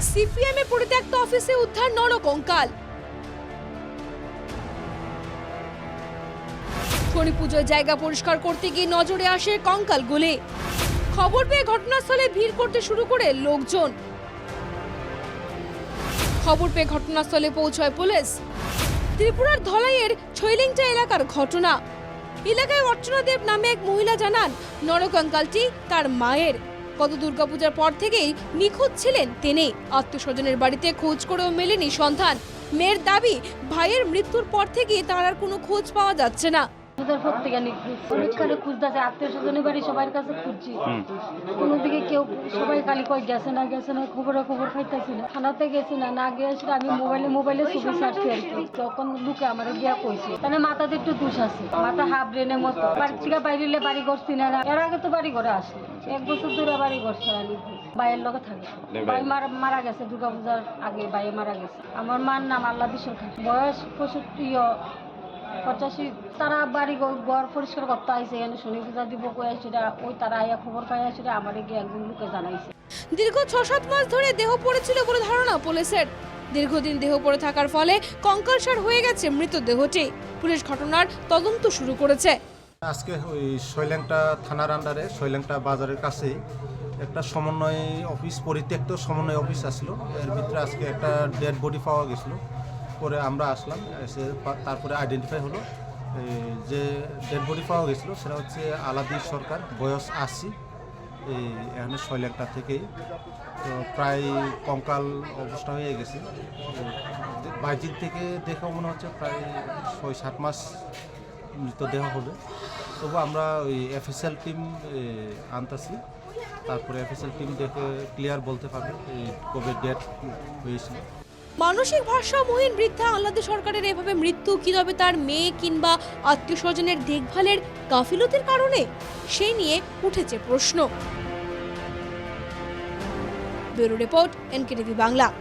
CPM পরিত্যক্ত অফিসে উদ্ধার নরকঙ্কাল। শনি পুজোয় জায়গা পরিষ্কার করতে গিয়ে নজরে আসে কঙ্কাল গুলি। খবর পেয়ে ঘটনাস্থলে ভিড় করতে শুরু করে লোকজন। খবর পেয়ে ঘটনাস্থলে পৌঁছায় পুলিশ। ত্রিপুরার ধলাইয়ের ছৈলিংটা এলাকার ঘটনা। এলাকায় অর্চনা দেব নামে এক মহিলা জানান, নরকঙ্কালটি তার মায়ের। গত দুর্গাপূজার পর থেকেই নিখোঁজ ছিলেন তিনি। আত্মীয়স্বজনের বাড়িতে খোঁজ করেও মেলেনি সন্ধান। মেয়ের দাবি, ভাইয়ের মৃত্যুর পর থেকে তার আর কোনো খোঁজ পাওয়া যাচ্ছে না। ওদের প্রত্যেকে নিখোঁজ অনেকখানে খুঁজতেছে আত্মীয় স্বজনের বাড়ি সবার কাছে খুঁজছি। কোনো দিকে কেউ সবাই খালি কয় গেছে না গেছে না খবরে খবর পাইতেছি না। থানাতে গেছি না না গিয়ে আসলে আমি মোবাইলে মোবাইলে ছবি ছাড়ছি আর কি। তখন লোকে আমার গিয়া কইছে তাহলে মাথাতে একটু দোষ আছে। মাথা হাফ ব্রেনের মতো। বাড়ি থেকে বাইরে বাড়ি করছি না না। এর আগে তো বাড়ি করে আসলে এক বছর ধরে বাড়ি আমি বাইয়ের লগে থাকে। ভাই। মারা মারা গেছে দুর্গা পূজার আগে ভাই মারা গেছে। আমার মার নাম আল্লাদি সরকার বয়স পঁয়ষট্টি পঁচাশি তারা বাড়ি ঘর- ঘর পরিষ্কার করতে আইসে এখানে শনি পূজা দিব কই সেটা ওই তারা আইয়া খবর পাই সেটা আমার গিয়ে একজন লোকে জানাইছে। দীর্ঘ ছ সাত মাস ধরে দেহ পড়েছিল বলে ধারণা পুলিশের। দীর্ঘদিন দেহ পড়ে থাকার ফলে কঙ্কালসার হয়ে গেছে মৃতদেহটি। পুলিশ ঘটনার তদন্ত শুরু করেছে। আজকে ওই শৈলেংটা থানার আন্ডারে শৈলেংটা বাজারের কাছে একটা সমন্বয় অফিস পরিত্যক্ত সমন্বয় অফিস আসলো। এর ভিতরে আজকে একটা ডেড বডি পাওয়া গেছিল। পরে আমরা আসলাম, এসে তারপরে আইডেন্টিফাই হলো যে ডেড বডি পাওয়া গেছিল, সেটা হচ্ছে আলাদি সরকার, বয়স আশি এই এখানে শৈলেংটা থেকেই। তো প্রায় কঙ্কাল অবস্থা হয়ে গেছে। বাইজির থেকে দেখে মনে হচ্ছে প্রায় ছয় সাত মাস মৃতদেহ হবে। তবু আমরা ওই এফএসএল টিম আনতাছি। তারপরে এফএসএল টিম দেখে ক্লিয়ার বলতে পারবে, এই কবে ডেট হয়েছিল। মানসিক ভারসাম্যহীন বৃদ্ধা আহ্লাদে সরকারের এভাবে মৃত্যু কি তার মেয়ে কিংবা আত্মীয় স্বজনের দেখভালের গাফিলতির কারণে? সেই নিয়ে উঠেছে প্রশ্ন। Bureau report, NKTV Bangla.